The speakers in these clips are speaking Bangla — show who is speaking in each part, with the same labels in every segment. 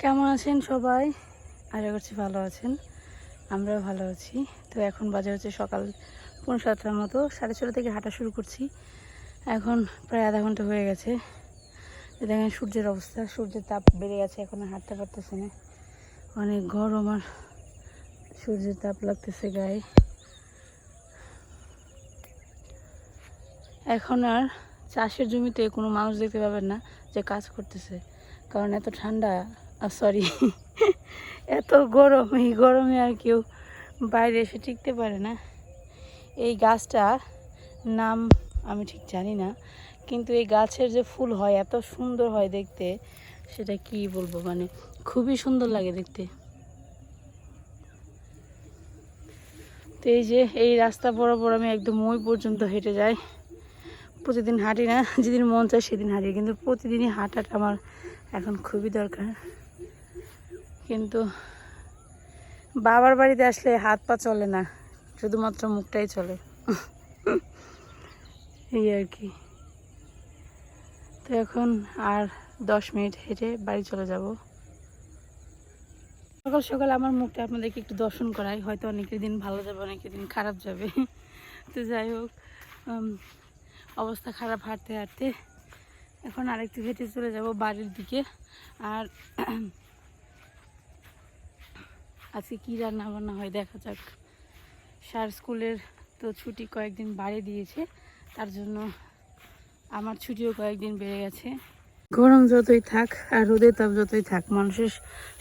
Speaker 1: কেমন আছেন সবাই? আশা করছি ভালো আছেন। আমরাও ভালো আছি। তো এখন বাজে হচ্ছে সকাল পৌনে সাতটার মতো। সাড়ে ছটা থেকে হাঁটা শুরু করছি। এখন প্রায় আধা ঘণ্টা হয়ে গেছে। দেখেন সূর্যের অবস্থা। সূর্যের তাপ বেড়ে গেছে, এখন হাঁটতে পারতেছে না। অনেক গরম আর সূর্যের তাপ লাগতেছে গায়ে। এখন আর চাষের জমিতে কোনো মানুষ দেখতে পাবেন না যে কাজ করতেছে। কারণ এত ঠান্ডা। সরি এত গরম, এই গরমে আর কেউ বাইরে এসে টিকতে পারে না। এই গাছটা নাম আমি ঠিক জানি না, কিন্তু এই গাছের যে ফুল হয়, এত সুন্দর হয় দেখতে, সেটা কি বলব? মানে খুবই সুন্দর লাগে দেখতে। তো এই যে, এই রাস্তা বরাবর আমি একদম ওই পর্যন্ত হেঁটে যাই। প্রতিদিন হাঁটি না, যেদিন মন চায় সেদিন হাঁটি, কিন্তু প্রতিদিনই হাঁটাটা আমার এখন খুবই দরকার। কিন্তু বাবার বাড়িতে আসলে হাত পা চলে না, শুধুমাত্র মুখটাই চলে। এই আর কি। তো এখন আর দশ মিনিট হেঁটে বাড়ি চলে যাব। সকাল সকাল আমার মুখটা আপনাদেরকে একটু দর্শন করাই, হয়তো অনেকের দিন ভালো যাবে, অনেকের দিন খারাপ যাবে। তো যাই হোক অবস্থা খারাপ হাঁটতে হাঁটতে এখন আরেকটু হেঁটে চলে যাব বাড়ির দিকে। আর আজকে কী রান্না বান্না হয় দেখা যাক। স্যার স্কুলের তো ছুটি কয়েকদিন বাড়িয়ে দিয়েছে, তার জন্য আমার ছুটিও কয়েকদিন বেড়ে গেছে। গরম যতই থাক আর রোদের তাপ যতই থাক, মানুষের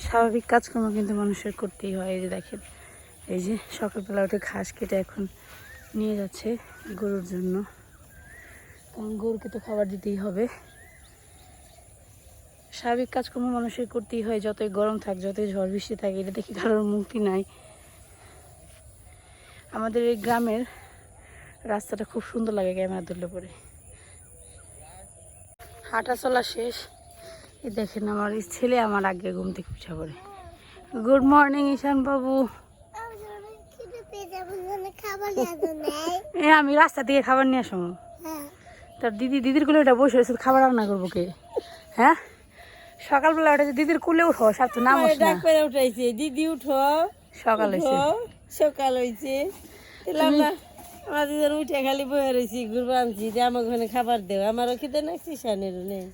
Speaker 1: স্বাভাবিক কাজকর্ম কিন্তু মানুষের করতেই হয়। এই যে দেখেন, এই যে সকালবেলা উঠে ঘাস কেটে এখন নিয়ে যাচ্ছে গরুর জন্য। কারণ গরুকে তো খাবার দিতেই হবে। স্বাভাবিক কাজকর্ম মানুষের করতেই হয় যতই গরম থাক যতই ঝড় বৃষ্টি থাকে এটা দেখি কারোর মুক্তি নাই। আমাদের এই গ্রামের রাস্তাটা খুব সুন্দর লাগে ক্যামেরা ধরলে পরে। হাঁটা চলা শেষ। এই দেখেন আমার ছেলে আমার আগে ঘুম থেকে পিঠা পড়ে। গুড মর্নিং ঈশান বাবু। এ আমি রাস্তা থেকে খাবার নিয়ে আসব। তার দিদি দিদির কুলে ওটা বসে রয়েছে খাবার রান্না করব কে? হ্যাঁ? সকালবেলা যে দিদির কুলে উঠো সব তো নাম না।
Speaker 2: ডাক করে উঠাইছে দিদি উঠো
Speaker 1: সকাল হয়েছে
Speaker 2: সকাল হয়েছে আমরা দুজন উঠে খালি বয়ে রয়েছি ঘুরবো আনছি যে আমার ওখানে খাবার দেও। আমারও খিদে নাকছি শানেরও নেই।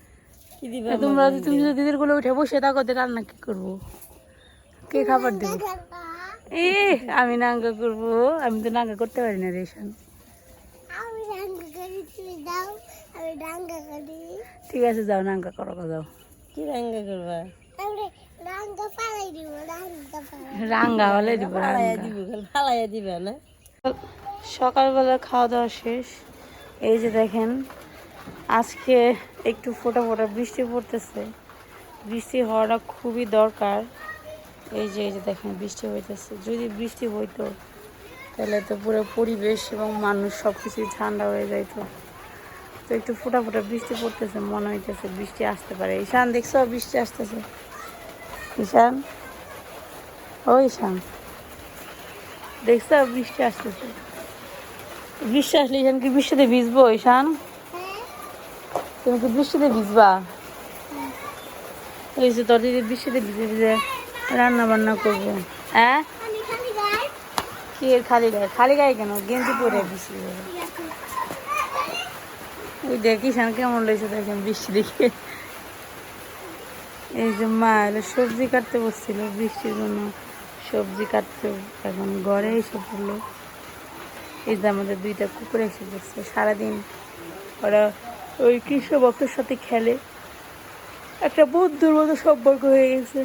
Speaker 2: কি দিবা
Speaker 1: তোমরা যদি তুমি যদি দিদির কুলে উঠে বসে থাকো তো রান্না কি করব? কে খাবার দেবো? এ আমি নাঙ্গা করব। আমি তো নাঙ্গা করতে পারি না রেশন।
Speaker 3: আমি ডাঙ্গা করি তুমি দাও আমি ডাঙ্গা করি।
Speaker 1: ঠিক আছে যাও নাঙ্গা করো যাও।
Speaker 2: কি রাঙ্গা করবা?
Speaker 3: আমি ফালাই দিব
Speaker 1: রাঙ্গা হলে দিব
Speaker 2: ফালাইয়া দিবা না?
Speaker 1: সকালবেলা খাওয়া দাওয়া শেষ। এই যে দেখেন আজকে একটু ফোটা ফোটা বৃষ্টি পড়তেছে। বৃষ্টি হওয়াটা খুবই দরকার। এই যে এই যে দেখেন বৃষ্টি হইতেছে। যদি বৃষ্টি হইতো তাহলে তো পুরো পরিবেশ এবং মানুষ সব কিছুই ঠান্ডা হয়ে যাইতো। তো একটু ফোটা ফোটা বৃষ্টি পড়তেছে মনে হইতেছে বৃষ্টি আসতে পারে। ঈশান দেখছ বৃষ্টি আসতেছে? ঈশান? ও ঈশান। দেখছ বৃষ্টি আসতেছে? বৃষ্টি আসলে ঈশান কি বৃষ্টিতে ভিজবো ঈশান? তুমি কি বৃষ্টিতে ভিজবা? ওই যে তোর দিদি বৃষ্টিতে ভিজে ভিজে রান্না বান্না করব। হ্যাঁ? কি এর খালি গায়ে? খালি গায়ে কেন? গেঞ্জি পরে বৃষ্টি ওই দেখ ঈশান কেমন লাগছে দেখেন বৃষ্টি দেখে। এই যে মা এলো সবজি কাটতে বসছিল বৃষ্টির জন্য। সবজি কাটতে এখন ঘরে এসে পড়ল। এই যে আমাদের দুইটা কুকুর এসে পড়ছে সারাদিন ওরা ওই কৃষ্ণ ভক্তর সাথে খেলে। একটা বন্ধুর মতো সম্পর্ক হয়ে গেছে।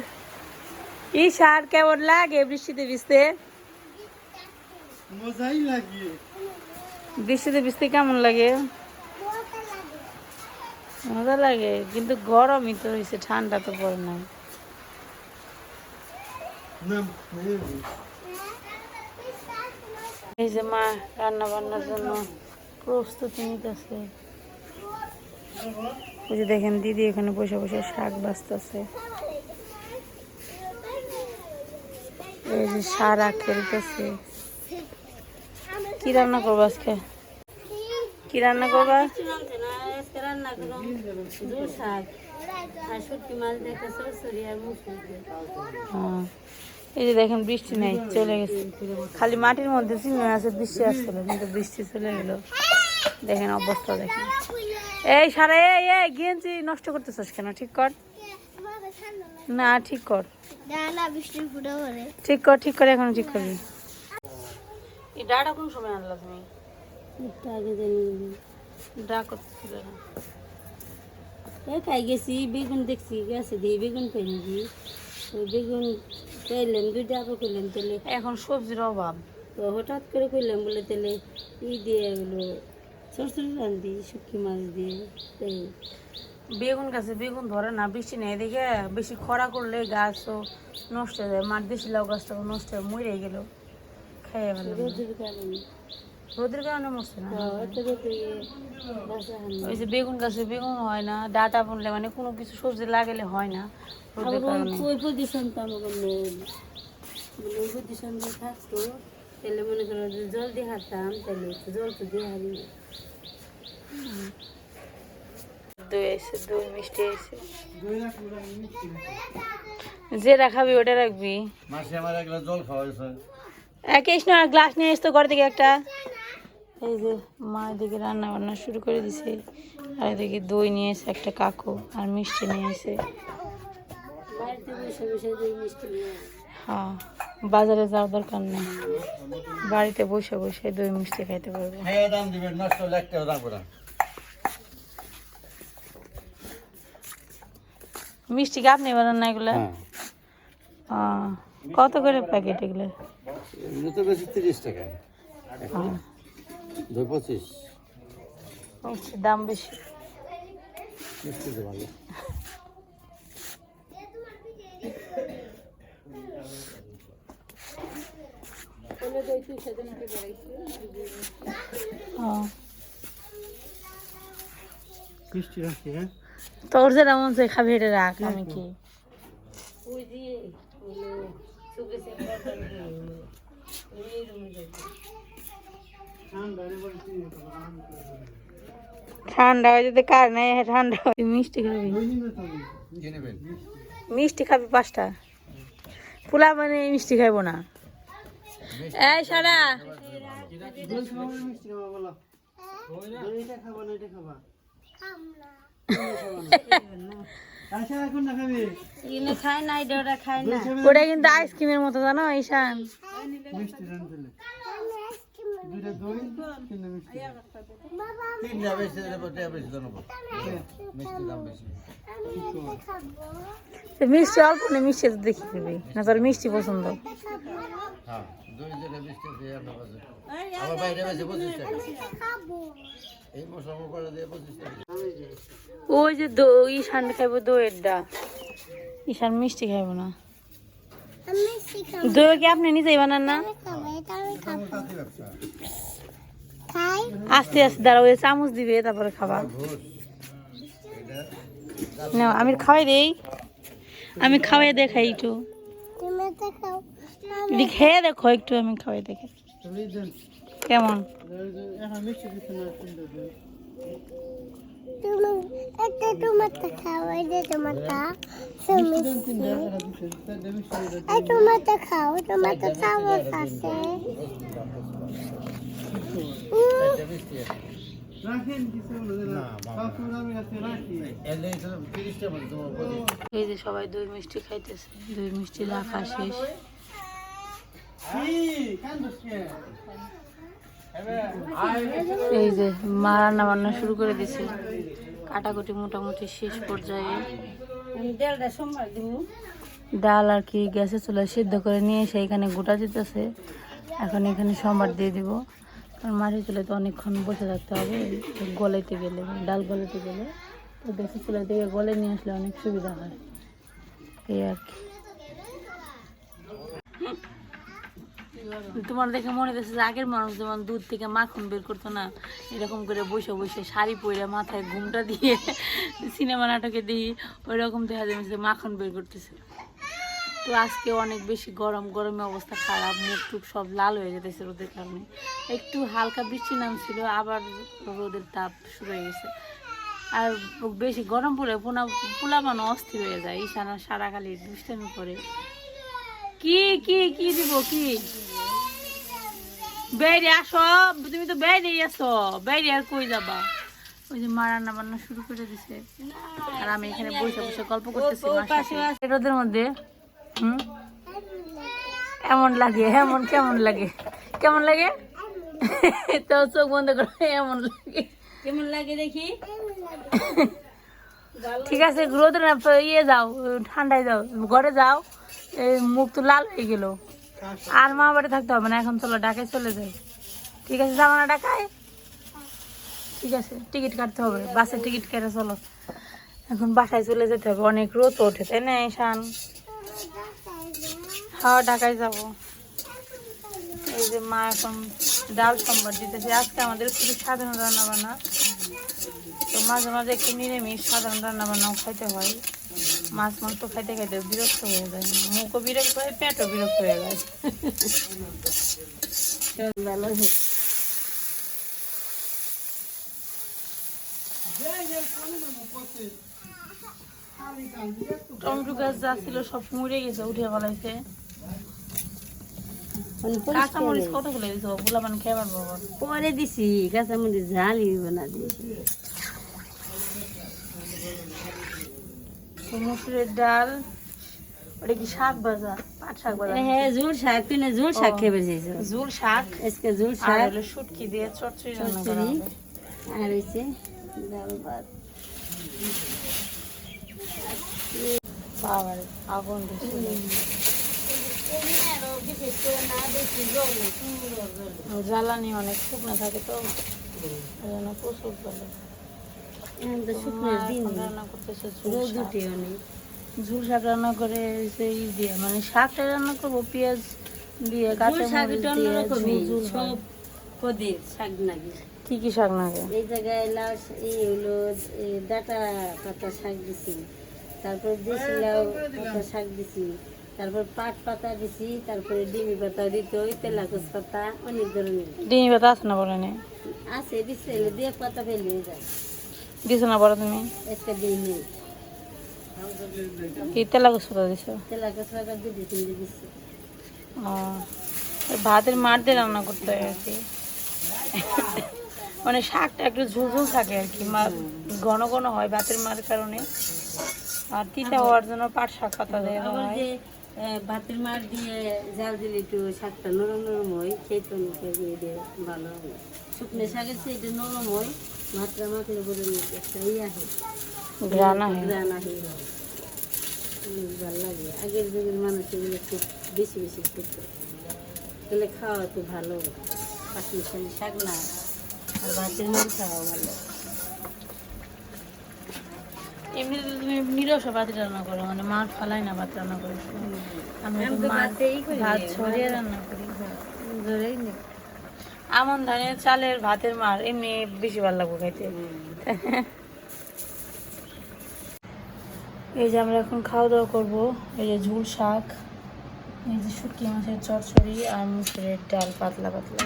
Speaker 1: এই সার কেমন লাগে বৃষ্টিতে ভিজতে?
Speaker 4: মজাই লাগে।
Speaker 1: বৃষ্টিতে ভিজতে কেমন লাগে?
Speaker 3: মজা লাগে,
Speaker 1: কিন্তু গরমই তো হয়েছে ঠান্ডা তো পড়ে না
Speaker 4: না
Speaker 1: এই যে মা রান্না বান্নার জন্য প্রস্তুতি নিতেছে। ওই যে দেখেন, দিদি এখানে বসে বসে শাক বাঁচতেছে। এই যে সারা খেলতেছে। কি রান্না করব আজকে? কি রান্না করবা?
Speaker 2: রান্না করলাম দু শাক আর শুটকি মাছ দেখা সরসরি আর মুসুর
Speaker 1: হ্যাঁ। এই যে দেখেন বৃষ্টি নেই চলে গেছে। খালি মাটির মধ্যে চিহ্ন আছে বৃষ্টি আসছিল কিন্তু বৃষ্টি চলে গেল। দেখেন অবস্থা দেখেন। এই সারা এই এই গেঞ্জি নষ্ট করতেছিস কেন? ঠিক কর। না ঠিক কর। ঠিক কর ঠিক করে এখন ঠিক করবি। এই ডাটা কোন সময় আনলা তুমি?
Speaker 2: একটু আগে জানি
Speaker 1: ডা করতেছিল না।
Speaker 2: খাই গেছি বেগুন দেখছি গেছে দিয়ে বেগুন পাইনি দি বেগুন পাইলাম দুইটা আবার করলাম তাহলে।
Speaker 1: এখন সবজির অভাব।
Speaker 2: তো হঠাৎ করে করলাম বলে তাহলে ই দিয়ে এগুলো সরসরি রান্ধি শুটকি মাছ দিয়ে তাই।
Speaker 1: বেগুন গাছে বেগুন ধরে না বেশি নেই দেখে বেশি খরা করলে গাছও নষ্ট হয়ে যায় মাঠ দেশি লাউ গাছটা নষ্ট হয়ে মরে গেল। খেয়ে ফেলে
Speaker 2: রোদের কারণে
Speaker 1: মরছে না।
Speaker 2: হানি
Speaker 1: ওই যে বেগুন গাছে বেগুন হয় না ডাটা বুনলে মানে কোনো কিছু সবজি লাগালে হয় না রোদের
Speaker 2: আবার
Speaker 1: কারণে।
Speaker 2: ওই পজিশন তো আমাকে নেই বলে ওই পজিশন থাকতো তাহলে মনে করো যে জল দিয়ে হারতাম তাহলে একটু জল তো দিয়ে হারি
Speaker 1: দই এসে দই মিষ্টি যে রাখাবি ওটা রাখবি।
Speaker 4: মাসে আমার এক গ্লাস জল খাওয়া হয়েছে
Speaker 1: গ্লাস নিয়ে এসতো ঘর থেকে একটা। এই যে মা এদিকে রান্না বান্না শুরু করে দিছে আর এদিকে দই নিয়ে এসে একটা কাকু আর মিষ্টি নিয়ে এসে।
Speaker 2: বাড়িতে বসে বসে দুই মিষ্টি নিয়ে আসি।
Speaker 1: হ্যাঁ বাজারে যাওয়ার দরকার নেই। বাড়িতে বসে বসে দই মিষ্টি খাইতে পারব।
Speaker 4: হ্যাঁ
Speaker 1: মিষ্টি কি আপনি বানান না এগুলো?
Speaker 4: হ্যাঁ।
Speaker 1: কত করে প্যাকেট এগুলো?
Speaker 4: এগুলো তো বেশি তিরিশ টাকা।
Speaker 1: আহ,
Speaker 4: দুই পঁচিশ।
Speaker 1: দাম বেশি।
Speaker 4: মিষ্টি তো ভালো হ্যাঁ?
Speaker 1: তোর যেটা মন চাই খাবি এটা রাখ আমি কি?
Speaker 2: ওই দিয়ে বলে শুকে সে ওই রুমে যাইতে
Speaker 1: ঠান্ডা হয়ে যদি কার নাই ঠান্ডা। মিষ্টি খাবি? মিষ্টি খাবি পাঁচটা। পোলা মানে মিষ্টি খাইবো না। এই সারা। ওটা কিন্তু আইসক্রিমের মতো জানো ঈশান?
Speaker 4: তিনটা টাকা বেশি মিষ্টি দাম বেশি।
Speaker 1: মিষ্টি অল্প না মিষ্টি তো দেখি দিবি না তোর মিষ্টি পছন্দ।
Speaker 4: হ্যাঁ দুই যেটা মিষ্টি দিয়ে আমার বাইরে বেশি পঁচিশ টাকা। এই মশলা করে দিয়ে পঁচিশ টাকা।
Speaker 1: ওই যে দই ঈশান খাইবো দইয়ের ডা ঈশান মিষ্টি খাইবো না। দই কি আপনি নিজেই বানান না? আস্তে আস্তে দাঁড়াও চামচ দিবে, তারপরে খাবা। না আমি খাওয়াই দেই। আমি খাওয়াই দেখাই একটু। খেয়ে দেখো, একটু আমি খাওয়াই দেখে। কেমন?
Speaker 3: এটা তোমারটা খাও এই যে তোমারটা তুমি এই তোমারটা খাও তোমারটা চামচ আছে
Speaker 4: তোমার
Speaker 1: এই যে সবাই দই মিষ্টি খাইতেছে। দই মিষ্টি রাখা শেষ। এই যে মা রান্না বান্না শুরু করে দিছে। কাটাকুটি মোটামুটি শেষ পর্যায়ে। ডাল আর কি গ্যাসে চুলা সিদ্ধ করে নিয়ে এসে এখানে গোটা দিতেছে। এখন এখানে সম্বার দিয়ে দিব। কারণ মাটির চুলায় তো অনেকক্ষণ বসে থাকতে হবে। গলাইতে গেলে ডাল গলাইতে গেলে। তো গ্যাসের চুলা থেকে গলে নিয়ে আসলে অনেক সুবিধা হয়। এই আর কি। তোমার দেখে মনে হচ্ছে যে আগের মানুষ যেমন দুধ থেকে মাখন বের করতো না, এরকম করে বসে বসে শাড়ি পরে মাথায় ঘুমটা দিয়ে সিনেমা নাটকে দিই ওই রকম দেখা যে মাখন বের করতেছে। তো আজকে অনেক বেশি গরম, গরমে অবস্থা খারাপ, মুখ টুক সব লাল হয়ে যেতেছে রোদের কারণে। একটু হালকা বৃষ্টি নামছিল, আবার রোদের তাপ শুরু হয়ে গেছে। আর বেশি গরম পড়ে পোনা পোলা বানো অস্থির হয়ে যায়, ঈশানা সারা খালি দুষ্টামি করে। কি কি কি দিব কি? বাইরে আসো তুমি তো বাইরে আসো বাইরে আর কই যাবা? ওই যে মা রান্না বান্না শুরু করে দিছে। আর আমি এখানে বসে বসে গল্প করতেছি রোদের মধ্যে হুম? এমন লাগে এমন কেমন লাগে? কেমন লাগে? তো চোখ বন্ধ করে এমন লাগে।
Speaker 2: কেমন লাগে দেখি?
Speaker 1: ঠিক আছে রোদে না ইয়ে যাও ঠান্ডায় যাও ঘরে যাও। এই মুখ তো লাল হয়ে গেল। আর মা বাড়ি থাকতে হবে না, এখন চলো ঢাকায় চলে যাই। ঠিক আছে, যাব না ঢাকায়? ঠিক আছে, টিকিট কাটতে হবে, বাসের টিকিট কেটে চলো। এখন বাসায় চলে যেতে হবে, অনেক রোদ ওঠে, তাই না শান হ্যাঁ ঢাকায় যাব। এই যে মা এখন ডাল সম্বার দিতেছে, আজকে আমাদের খুবই সাধারণ রান্না বান্না তো মাঝে মাঝে একটু নিরামিষ সাধারণ রান্না বান্নাও খাইতে হয়। মাছ মাংস খাইতে খাইতে বিরক্ত হয়ে যায়। মুখও বিরক্ত হয় পেটও বিরক্ত হয়ে যায়।
Speaker 2: ভালো
Speaker 1: টমেটো গাছ যা ছিল সব মরে গেছে উঠে ফেলাইছে
Speaker 2: মানে
Speaker 1: কাঁচা মরিচ কত ফেলে দিছো? বুলা মানে খেয়ে পারব।
Speaker 2: পরে দিছি কাঁচামরিচ ঝালই বানা দিয়েছি
Speaker 1: মুসুরের ডাল ওটা কি শাক ভাজা? পাট শাক ভাজা
Speaker 2: হ্যাঁ ঝুল শাক তুই না ঝুল শাক খেয়ে বেরিয়েছ
Speaker 1: ঝুল শাক।
Speaker 2: আজকে ঝুল
Speaker 1: আর
Speaker 2: শাক।
Speaker 1: হলো শুটকি দিয়ে চচ্চড়ি রান্না করা।
Speaker 2: আর হয়েছে ডাল ভাত।
Speaker 1: আগুন দিছে জ্বালানি অনেক শুকনো থাকে তো প্রচুর বলে
Speaker 2: এখন তো শুকনোর দিন রোদ উঠে অনেক।
Speaker 1: ঝুল শাক রান্না করে সেই দিয়ে মানে শাকটা রান্না করব পেঁয়াজ দিয়ে কাঁচা
Speaker 2: শাক
Speaker 1: হয়।
Speaker 2: সব শাক নাকি
Speaker 1: কি কি শাক
Speaker 2: এই জায়গায় লাউ এই হলো ডাটা পাতা শাক দিছি। তারপর দেশি লাউ পাতা শাক দিছি। তারপর পাট পাতা দিছি তারপরে ডিমি পাতা দিতে ওই তেলাকুচ পাতা অনেক ধরনের।
Speaker 1: ডিমি পাতা আছে না বলে নে
Speaker 2: আছে দিছে দিয়ে পাতা ফেলে যায়।
Speaker 1: দিছো না বলো তুমি?
Speaker 2: একটা দিই নেই
Speaker 1: কি তেলা দিছো? ও, ভাতের মার দিয়ে রান্না করতে হয় আর কি। মানে শাকটা একটু ঝুল ঝুল থাকে আর কি ঘন ঘন হয় ভাতের মার কারণে। আর তিতা হওয়ার জন্য পাট শাক পাতা হয়।
Speaker 2: ভাতের মার দিয়ে জাল দিলে একটু শাকটা নরম নরম হয় সেই তো দিয়ে দিয়ে ভালো হবে। শুকনো শাকের চেয়ে নরম হয়। যায় অনেক ভালো লাগে আগের যুগের মানুষ এগুলো খুব বেশি বেশি খেত তাহলে খাওয়া তো ভালো পাঁচমিশালি শাক না আর ভাতের খাওয়া ভালো
Speaker 1: এমনিতে তুমি নিরস ভাত রান্না করো মানে মার ফালাই না ভাত রান্না করো আমি ভাত ছড়িয়ে রান্না করি
Speaker 2: ধরেই নে
Speaker 1: আমন ধানের চালের ভাতের মার এমনি বেশি ভালো লাগবে খাইতে। এই যে আমরা এখন খাওয়া দাওয়া করব, এই যে ঝুল শাক, এই যে শুটকি মাছের চচ্চড়ি আর মুসুরের ডাল পাতলা পাতলা।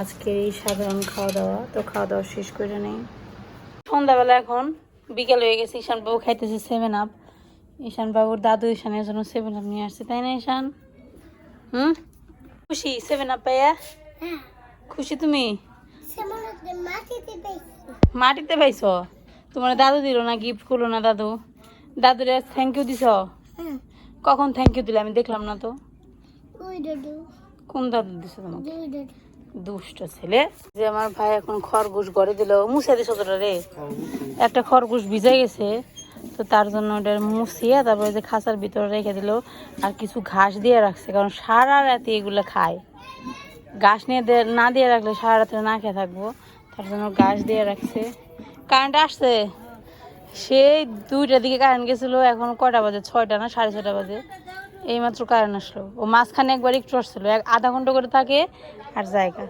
Speaker 1: আজকে এই সাধারণ খাওয়া দাওয়া, তো খাওয়া দাওয়া শেষ করে নেই। সন্ধ্যাবেলা এখন বিকেল হয়ে গেছে, ঈশান বাবু খাইতেছে সেভেন আপ ঈশান বাবুর দাদু ঈশানের জন্য সেভেন আপ নিয়ে আসছে, তাই না ঈশান? হুম? খুশি সেভেন আপ পাইয়া?
Speaker 3: হ্যাঁ।
Speaker 1: খুশি তুমি?
Speaker 3: মাটিতে
Speaker 1: মাটিতে তোমার দাদু দিল না গিফট করল না দাদু? দাদুরে থ্যাংক ইউ দিছ? কখন থ্যাংক ইউ দিলে আমি দেখলাম না তো। কোন দাদু দিছে তোমাকে? দুষ্ট ছেলে। যে আমার ভাই এখন খরগোশ গড়ে দিল মুছে দিছ তোটা রে। একটা খরগোশ ভিজে গেছে তো তার জন্য ওটা মুছিয়ে তারপরে যে খাঁচার ভিতরে রেখে দিল আর কিছু ঘাস দিয়ে রাখছে কারণ সারা রাতে এগুলো খায়। ঘাস নিয়ে না দিয়ে রাখলে সারা রাত্রে না খেয়ে থাকব। তার জন্য ঘাস দিয়ে রাখছে। কারেন্ট আসছে। সেই দুইটার দিকে কারেন্ট গেছিল এখন কটা বাজে? ছয়টা না সাড়ে ছয়টা বাজে। এইমাত্র কারেন্ট আসলো। ও মাঝখানে একবার একটু আসছিল এক আধা ঘণ্টা করে থাকে আর জায়গা।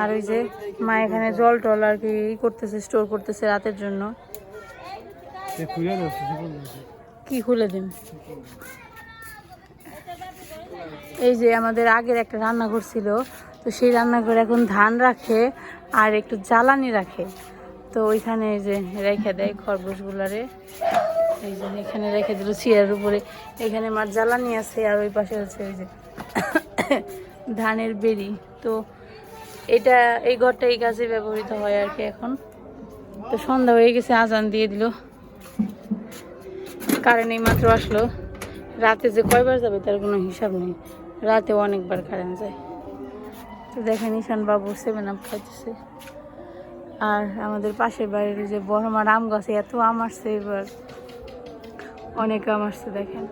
Speaker 1: আর ওই যে মা এখানে জল টল আর কি ই করতেছে স্টোর করতেছে রাতের জন্য। কি খুলে দিন এই যে আমাদের আগের একটা রান্নাঘর ছিল তো সেই রান্নাঘরে এখন ধান রাখে আর একটু জ্বালানি রাখে। তো ওইখানে এই যে রেখে দেয় খরগোশগুলারে। এই যে এখানে রেখে দিল চেয়ারের উপরে। এখানে মার জ্বালানি আছে আর ওই পাশে হচ্ছে ওই যে ধানের বেরি তো এটা, এই ঘরটা এই কাজে ব্যবহৃত হয় আর কি এখন। তো সন্ধ্যা হয়ে গেছে, আজান দিয়ে দিল। কারেন্ট এই মাত্র আসলো। রাতে যে কয়বার যাবে তার কোনো হিসাব নেই। রাতে অনেকবার কারেন্ট যায়। তো দেখেন ঈশান বাবু সেভেন আপ খাইতেছে। আর আমাদের পাশের বাড়ির যে বড়মার আম গাছে এত আম আসছে এবার। অনেক আম আসছে দেখেন।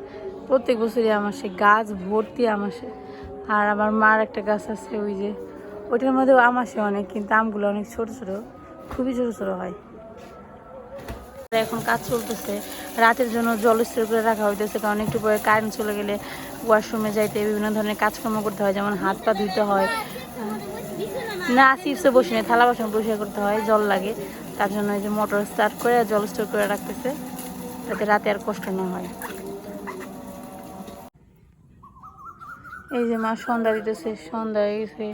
Speaker 1: প্রত্যেক বছরই আম আসে, গাছ ভর্তি আম আসে। আর আমার মার একটা গাছ আছে ওই যে, ওইটার মধ্যেও আম আসে অনেক, কিন্তু আমগুলো অনেক ছোট ছোট, খুবই ছোট ছোট হয়। এখন কাজ চলতেছে, রাতের জন্য জল স্থির করে রাখা হইতেছে, কারণ একটু পরে কারেন্ট চলে গেলে ওয়াশরুমে যাইতে বিভিন্ন ধরনের কাজকর্ম করতে হয়, যেমন হাত পা ধুইতে হয় না, চিপসে বসে নেই, থালা বাসন পরিষ্কার করতে হয়, জল লাগে। তার জন্য এই যে মোটর স্টার্ট করে, জল স্টোর করে রাখতেছে, যাতে রাতে আর কষ্ট না হয়। এই যে মা সন্ধ্যা দিতেছে, সন্ধ্যা গেছে।